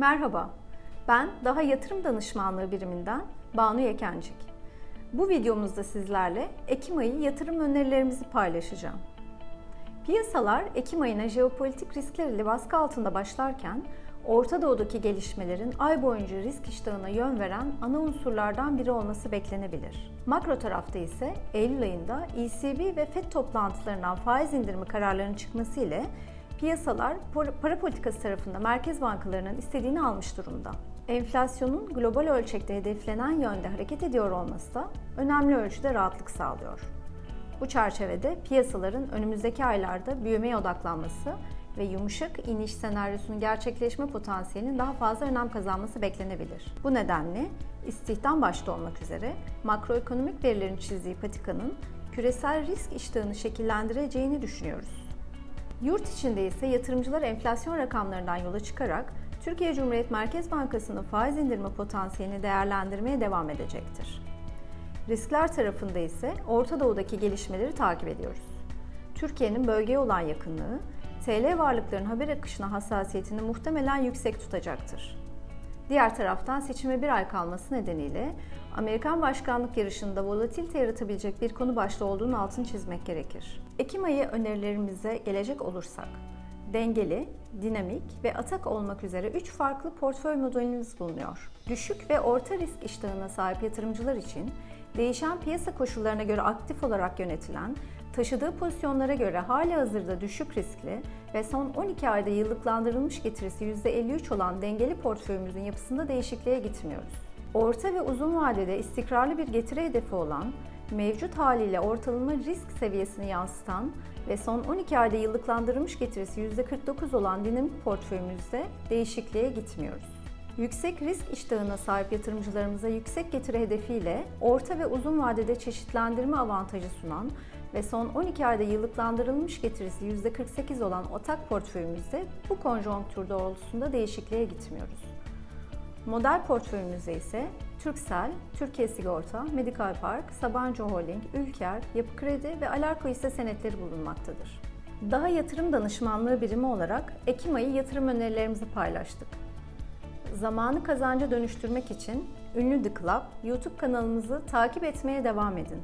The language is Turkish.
Merhaba, ben Daha Yatırım Danışmanlığı biriminden Banu Yekencik. Bu videomuzda sizlerle Ekim ayı yatırım önerilerimizi paylaşacağım. Piyasalar Ekim ayına jeopolitik riskler ile baskı altında başlarken, Orta Doğu'daki gelişmelerin ay boyunca risk iştahına yön veren ana unsurlardan biri olması beklenebilir. Makro tarafta ise Eylül ayında ECB ve FED toplantılarından faiz indirimi kararlarının çıkması ile piyasalar para politikası tarafında merkez bankalarının istediğini almış durumda. Enflasyonun global ölçekte hedeflenen yönde hareket ediyor olması da önemli ölçüde rahatlık sağlıyor. Bu çerçevede piyasaların önümüzdeki aylarda büyümeye odaklanması ve yumuşak iniş senaryosunun gerçekleşme potansiyelinin daha fazla önem kazanması beklenebilir. Bu nedenle istihdam başta olmak üzere makroekonomik verilerin çizdiği patikanın küresel risk iştahını şekillendireceğini düşünüyoruz. Yurt içinde ise yatırımcılar enflasyon rakamlarından yola çıkarak Türkiye Cumhuriyet Merkez Bankası'nın faiz indirme potansiyelini değerlendirmeye devam edecektir. Riskler tarafında ise Orta Doğu'daki gelişmeleri takip ediyoruz. Türkiye'nin bölgeye olan yakınlığı, TL varlıkların haber akışına hassasiyetini muhtemelen yüksek tutacaktır. Diğer taraftan seçime bir ay kalması nedeniyle Amerikan başkanlık yarışında volatilite yaratabilecek bir konu başlığı olduğunu altını çizmek gerekir. Ekim ayı önerilerimize gelecek olursak, dengeli, dinamik ve atak olmak üzere 3 farklı portföy modelimiz bulunuyor. Düşük ve orta risk iştahına sahip yatırımcılar için değişen piyasa koşullarına göre aktif olarak yönetilen, taşıdığı pozisyonlara göre hali hazırda düşük riskli ve son 12 ayda yıllıklandırılmış getirisi %53 olan dengeli portföyümüzün yapısında değişikliğe gitmiyoruz. Orta ve uzun vadede istikrarlı bir getiri hedefi olan, mevcut haliyle ortalama risk seviyesini yansıtan ve son 12 ayda yıllıklandırılmış getirisi %49 olan dinamik portföyümüzde değişikliğe gitmiyoruz. Yüksek risk iştahına sahip yatırımcılarımıza yüksek getiri hedefiyle orta ve uzun vadede çeşitlendirme avantajı sunan ve son 12 ayda yıllıklandırılmış getirisi %48 olan otak portföyümüzde bu konjonktür doğrultusunda değişikliğe gitmiyoruz. Model portföyümüzde ise Türksel, Türkiye Sigorta, Medikal Park, Sabancı Holding, Ülker, Yapı Kredi ve Alarko hisse senetleri bulunmaktadır. Daha yatırım danışmanlığı birimi olarak Ekim ayı yatırım önerilerimizi paylaştık. Zamanı kazanca dönüştürmek için Ünlü The Club YouTube kanalımızı takip etmeye devam edin.